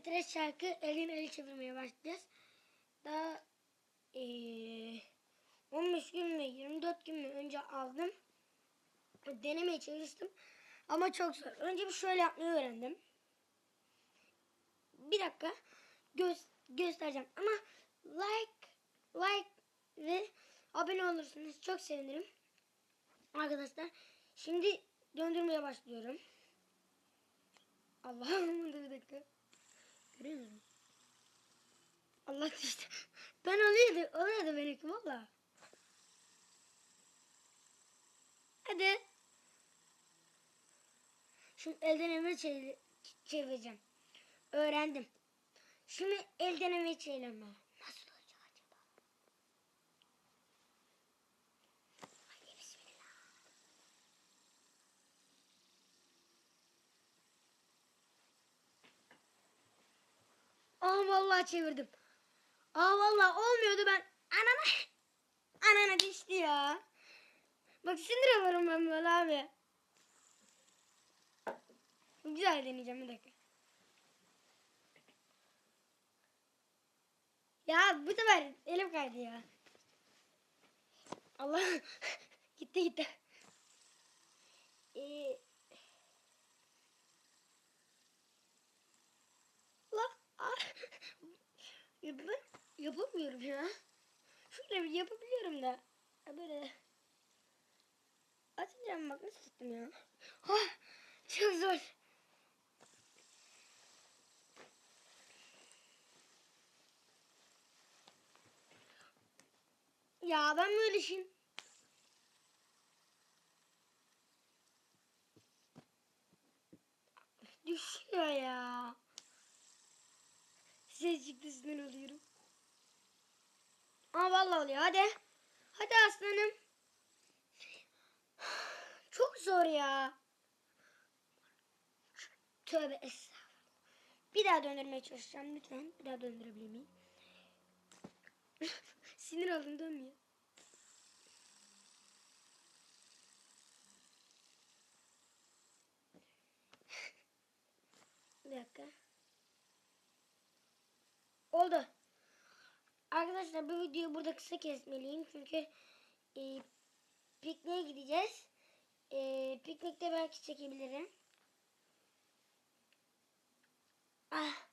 stres şarkı elin eli çevirmeye başlayacağız. Daha eee 15 gün mü 24 gün mü önce aldım. Denemeye çalıştım. Ama çok zor. Önce bir şöyle yapmayı öğrendim. Bir dakika göz, göstereceğim. Ama like like ve abone olursanız çok sevinirim. Arkadaşlar şimdi döndürmeye başlıyorum. Allah'ım bir dakika. Görüyor? Allah düştü. Ben oluyordu. Oluyordu benimki valla. Hadi. Şimdi elden elime çevir- çevireceğim. Öğrendim. Şimdi elden elime çevirme. Nasıl Aa vallahi çevirdim. Aa vallahi olmuyordu ben. Anana. Anana düştü ya. Bak sinir olurum ben böyle abi. Güzel deneyeceğim bir dakika. Ya bu sefer elim kaydı ya. Allah gitti gitti. Ee, la ah. Ya yapamıyorum ya. Şöyle bir yapabiliyorum da. Ya Böyle. Atacağım bak nasıl tuttum ya. Ah, çok zor. Ya ben böyle şimdi. Düşüyor ya. Ses çıktı sinir oluyorum. Aa vallahi oluyor hadi. Hadi aslanım. Çok zor ya. Tövbe estağfurullah. Bir daha döndürmeye çalışacağım lütfen. Bir daha döndürebilir miyim? Sinir oldum dönmüyor. Bir dakika. Oldu. Arkadaşlar bu videoyu burada kısa kesmeliyim çünkü e, pikniğe gideceğiz. E, piknikte belki çekebilirim. Ah.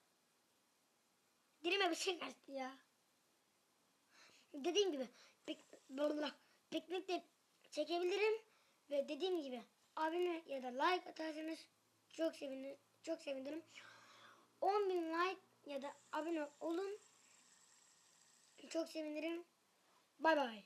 Dilime bir şey kaçtı ya. Dediğim gibi pik, blablabla, piknikte çekebilirim ve dediğim gibi abone ya da like atarsanız çok sevinirim. Çok sevinirim. 10 bin like ya da abone olun. Çok sevinirim. Bay bay.